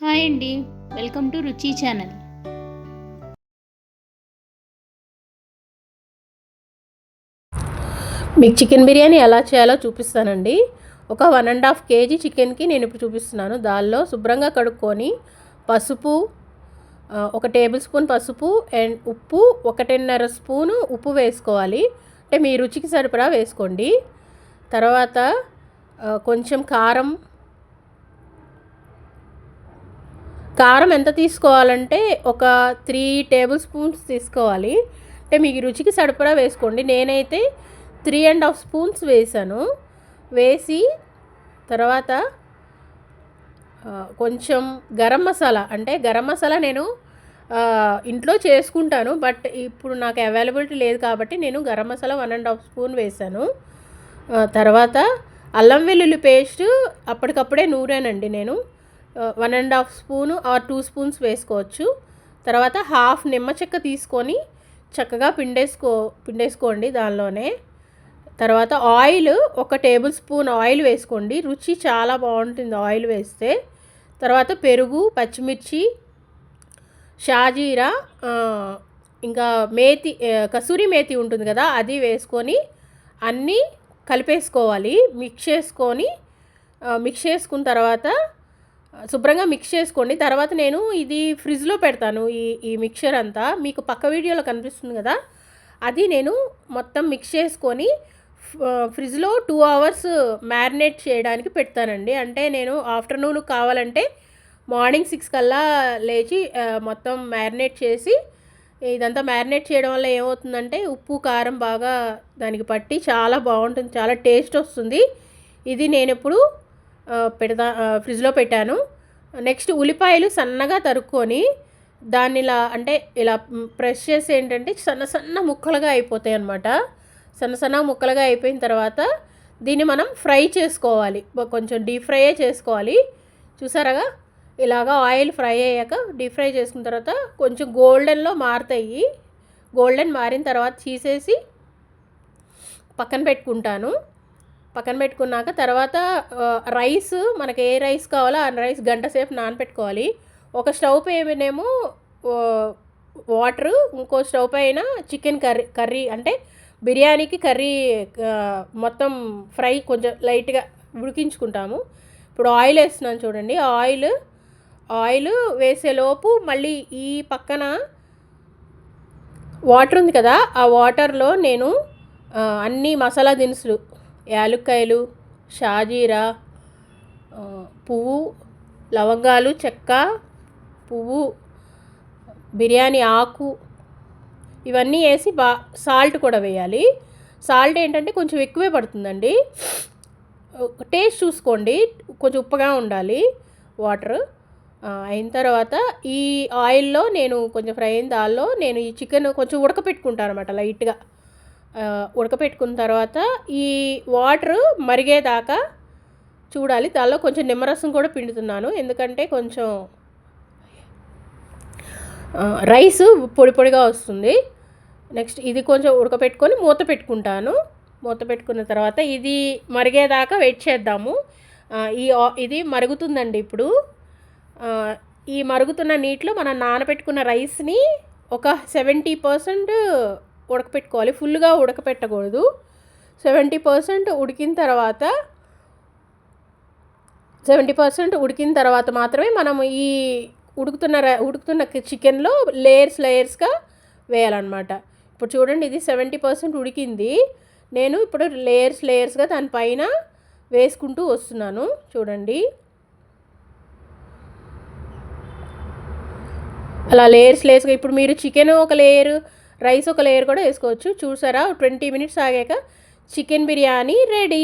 Hi అండి. Welcome to Ruchi channel. మీకు chicken biryani ఎలా చేయాలో చూపిస్తానండి. ఒక వన్ అండ్ హాఫ్ కేజీ చికెన్కి నేను ఇప్పుడు చూపిస్తున్నాను. దానిలో శుభ్రంగా కడుక్కొని పసుపు ఒక టేబుల్ స్పూన్ పసుపు అండ్ ఉప్పు ఒకటిన్నర స్పూను ఉప్పు వేసుకోవాలి. అంటే మీ రుచికి సరిపడా వేసుకోండి. తర్వాత కొంచెం కారం కారం ఎంత తీసుకోవాలంటే ఒక త్రీ టేబుల్ స్పూన్స్ తీసుకోవాలి. అంటే మీకు రుచికి సరిపడా వేసుకోండి. నేనైతే త్రీ అండ్ హాఫ్ స్పూన్స్ వేసాను. వేసి తర్వాత కొంచెం గరం మసాలా అంటే గరం మసాలా నేను ఇంట్లో చేసుకుంటాను. బట్ ఇప్పుడు నాకు అవైలబిలిటీ లేదు కాబట్టి నేను garam masala one and half spoon వేసాను. తర్వాత అల్లం వెల్లుల్లి పేస్ట్ అప్పటికప్పుడే నూరానండి నేను. One and half spoon or two spoons వేసుకోవచ్చు. తర్వాత హాఫ్ నిమ్మ చెక్క తీసుకొని చక్కగా పిండేసుకో పిండేసుకోండి దానిలోనే. తర్వాత ఆయిల్ ఒక టేబుల్ స్పూన్ ఆయిల్ వేసుకోండి. రుచి చాలా బాగుంటుంది ఆయిల్ వేస్తే. తర్వాత పెరుగు పచ్చిమిర్చి షాజీరా ఇంకా మేతి కసూరి మేతి ఉంటుంది కదా అది వేసుకొని అన్నీ కలిపేసుకోవాలి. మిక్స్ చేసుకొని మిక్స్ చేసుకున్న తర్వాత శుభ్రంగా మిక్స్ చేసుకోండి. తర్వాత నేను ఇది ఫ్రిడ్జ్లో పెడతాను ఈ ఈ మిక్చర్ అంతా. మీకు పక్క వీడియోలో కనిపిస్తుంది కదా? అది నేను మొత్తం మిక్స్ చేసుకొని ఫ్రిడ్జ్లో టూ అవర్స్ మ్యారినేట్ చేయడానికి పెడతానండి. అంటే నేను ఆఫ్టర్నూన్ కావాలంటే మార్నింగ్ సిక్స్ కల్లా లేచి మొత్తం మ్యారినేట్ చేసి ఇదంతా మ్యారినేట్ చేయడం వల్ల ఏమవుతుందంటే ఉప్పు కారం బాగా దానికి పట్టి చాలా బాగుంటుంది. చాలా టేస్ట్ వస్తుంది. ఇది నేను ఇప్పుడు పెడదా పెడతా ఫ్రిడ్జ్లో పెట్టాను. నెక్స్ట్ ఉల్లిపాయలు సన్నగా తరుక్కొని దాన్ని ఇలా అంటే ఇలా ప్రెస్ చేసి ఏంటంటే సన్న సన్న ముక్కలుగా అయిపోతాయి అన్నమాట. సన్న సన్న ముక్కలుగా అయిపోయిన తర్వాత దీన్ని మనం ఫ్రై చేసుకోవాలి. కొంచెం డీప్ ఫ్రైయే చేసుకోవాలి. చూసారాగా? ఇలాగా ఆయిల్ ఫ్రై అయ్యాక డీప్ ఫ్రై చేసుకున్న తర్వాత కొంచెం గోల్డెన్లో మారుతాయి. గోల్డెన్ మారిన తర్వాత తీసేసి పక్కన పెట్టుకుంటాను. పక్కన పెట్టుకున్నాక తర్వాత రైస్ మనకి ఏ రైస్ కావాలో ఆ రైస్ గంట సేపు నానపెట్టుకోవాలి. ఒక స్టవ్ పైనేమో వాటరు ఇంకో స్టవ్ పైన చికెన్ కర్రీ కర్రీ అంటే బిర్యానీకి కర్రీ మొత్తం ఫ్రై కొంచెం లైట్గా ఉడికించుకుంటాము. ఇప్పుడు ఆయిల్ వేస్తున్నాను చూడండి ఆయిల్ ఆయిల్ వేసేలోపు మళ్ళీ ఈ పక్కన వాటర్ ఉంది కదా ఆ వాటర్లో నేను అన్ని మసాలా దినుసులు యాలుక్కాయలు షాజీరా పువ్వు లవంగాలు చెక్క పువ్వు బిర్యానీ ఆకు ఇవన్నీ వేసి బా సాల్ట్ కూడా వేయాలి. సాల్ట్ ఏంటంటే కొంచెం ఎక్కువే పడుతుందండి. టేస్ట్ చూసుకోండి. కొంచెం ఉప్పగా ఉండాలి వాటర్. అయిన తర్వాత ఈ ఆయిల్లో నేను కొంచెం ఫ్రై అయిన దానిలో నేను ఈ చికెన్ కొంచెం ఉడకపెట్టుకుంటాను అనమాట లైట్గా. ఉడకపెట్టుకున్న తర్వాత ఈ వాటర్ మరిగేదాకా చూడాలి. దానిలో కొంచెం నిమ్మరసం కూడా పిండుతున్నాను. ఎందుకంటే కొంచెం రైస్ పొడి పొడిగా వస్తుంది. నెక్స్ట్ ఇది కొంచెం ఉడకపెట్టుకొని మూత పెట్టుకుంటాను. మూత పెట్టుకున్న తర్వాత ఇది మరిగేదాకా వెయిట్ చేద్దాము. ఈ ఇది మరుగుతుందండి ఇప్పుడు. ఈ మరుగుతున్న నీటిలో మనం నానబెట్టుకున్న రైస్ని ఒక సెవెంటీ పర్సెంట్ ఉడకపెట్టుకోవాలి. ఫుల్గా ఉడకపెట్టకూడదు. సెవెంటీ పర్సెంట్ ఉడికిన తర్వాత సెవెంటీ పర్సెంట్ ఉడికిన తర్వాత మాత్రమే మనం ఈ ఉడుకుతున్న ఉడుకుతున్న చికెన్లో లేయర్స్ లేయర్స్గా వేయాలన్నమాట. ఇప్పుడు చూడండి ఇది సెవెంటీ పర్సెంట్ ఉడికింది. నేను ఇప్పుడు లేయర్స్ లేయర్స్గా దానిపైన వేసుకుంటూ వస్తున్నాను. చూడండి. అలా లేయర్స్ లేయర్స్గా ఇప్పుడు మీరు చికెన్ ఒక లేయర్ రైస్ ఒక లేయర్ కూడా వేసుకోవచ్చు. చూసారా? ట్వంటీ మినిట్స్ ఆగాక చికెన్ బిర్యానీ రెడీ.